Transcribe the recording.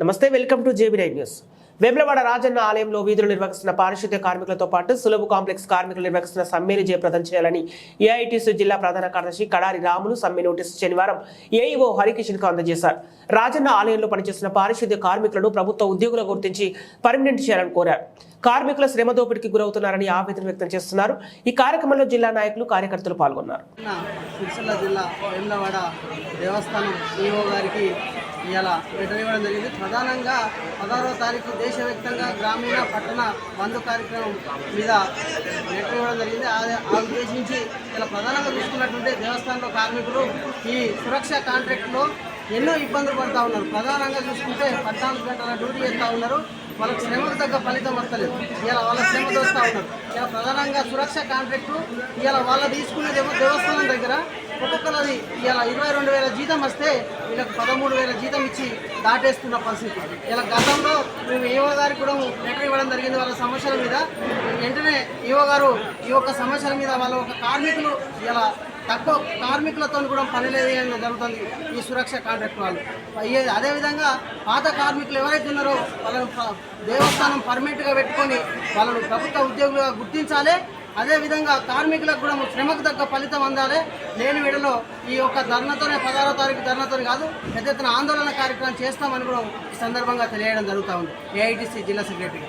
నమస్తే welcome to JB nine news. Vemulawada Rajanna ఆలయంలో వీధులు నిర్వహిస్తున్న పారిశుద్ధ్య కార్మికులతో పాటు సులభ కాంప్లెక్స్ కార్మికులు నిర్వహిస్తున్న సమ్మెను జయప్రదం చేయాలని ఏఐటీసీ జిల్లా ప్రధాన కార్యదర్శి కడారి రాములు సమ్మె నోటీసు శనివారం ఏఈఓ హరికిషన్కు అందజేశారు. రాజన్న ఆలయంలో పనిచేస్తున్న పారిశుద్ధ్య కార్మికులను ప్రభుత్వ ఉద్యోగులు గుర్తించి పర్మినెంట్ చేయాలని కోరారు. కార్మికుల శ్రమ దోపిడీకి గురవుతున్నారని ఆవేదన వ్యక్తం చేస్తున్నారు. ఈ కార్యక్రమంలో జిల్లా నాయకులు కార్యకర్తలు పాల్గొన్నారు. దేవస్థానం గారికి ఇలా రిటర్న్ ఇవ్వడం జరిగింది. ప్రధానంగా పదహారవ తారీఖు దేశవ్యాప్తంగా గ్రామీణ పట్టణ బంద్ కార్యక్రమం మీద రిటర్న్ ఇవ్వడం జరిగింది. ఆ- ఉద్దేశించి ఇలా ప్రధానంగా చూసుకున్నట్టుంటే దేవస్థానంలో కార్మికులు ఈ సురక్ష కాంట్రాక్ట్లో ఎన్నో ఇబ్బందులు పడుతూ ఉన్నారు. ప్రధానంగా చూసుకుంటే పద్నాలుగు గంటల డ్యూటీ చేస్తూ ఉన్నారు. వాళ్ళకి శ్రమకు తగ్గ ఫలితం వస్తలేదు. ఇలా వాళ్ళ శ్రమ దోస్తూ ఉన్నారు. ఇలా ప్రధానంగా సురక్ష కాంట్రాక్టు ఇలా వాళ్ళు తీసుకునేదేమో దేవస్థానం దగ్గర. ఒక్కొక్కరిది ఇలా ఇరవై రెండు వేల జీతం వస్తే వీళ్ళకి పదమూడు వేల జీతం ఇచ్చి దాటేస్తున్న పరిస్థితి. ఇలా గతంలో మేము ఈవో గారికి కూడా లెటర్ ఇవ్వడం జరిగింది వాళ్ళ సమస్యల మీద. వెంటనే ఈవో గారు ఈ యొక్క సమస్యల మీద వాళ్ళ ఒక కార్మికులు ఇలా తక్కువ కార్మికులతో కూడా పని లేదు జరుగుతుంది ఈ సురక్ష కాంట్రాక్ట్ వాళ్ళు. అయ్యే- అదేవిధంగా పాత కార్మికులు ఎవరైతే ఉన్నారో వాళ్ళను దేవస్థానం పర్మనెంట్గా పెట్టుకొని వాళ్ళను ప్రభుత్వ ఉద్యోగులుగా గుర్తించాలి. అదేవిధంగా కార్మికులకు కూడా శ్రమకు తగ్గ ఫలితం అందాలి. లేని విడలో ఈ యొక్క ధర్నతోనే పదహారో తారీఖు ధర్నతో కాదు పెద్ద ఎత్తున ఆందోళన కార్యక్రమం చేస్తామని కూడా ఈ సందర్భంగా తెలియడం జరుగుతూ ఉంది. ఏఐటీసీ జిల్లా సెక్రటరీ.